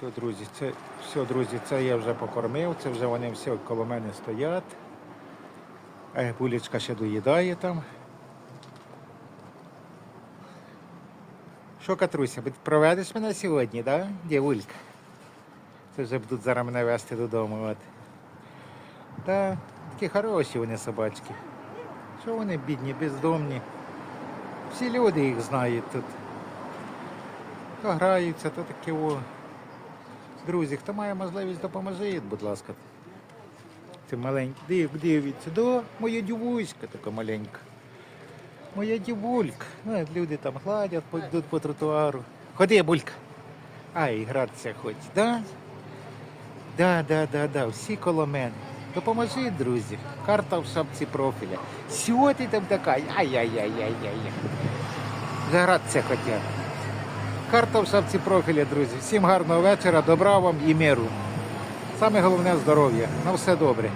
Все, друзі, це все, друзі, це я вже покормив, це вже вони все коло мене стоять. Е, Булечка ще доїдає там. Що, Катруся, проведеш мене сьогодні, да, дівулька? Це вже будуть зараз мене вести додому. От. Та, такі хороші вони собачки. Що вони бідні, бездомні. Всі люди їх знають тут. То граються, то таке о. Друзі, хто має можливість, допоможіть, будь ласка. Це маленький. Див, дивіться, до моя дівуська така маленька. Моя дівулька. Ну, люди там гладять, йдуть по тротуару. Ходи, булька. Ай, гратися хоч, да? Да, да, да, да, всі коло мене. Допоможіть, друзі. Карта в шапці профіля. Ти там така? Ай-яй-яй-яй-яй. Загратися хотять. Карта в шапці профіля, друзі. Всім гарного вечора, добра вам і миру. Саме головне здоров'я. На все добре.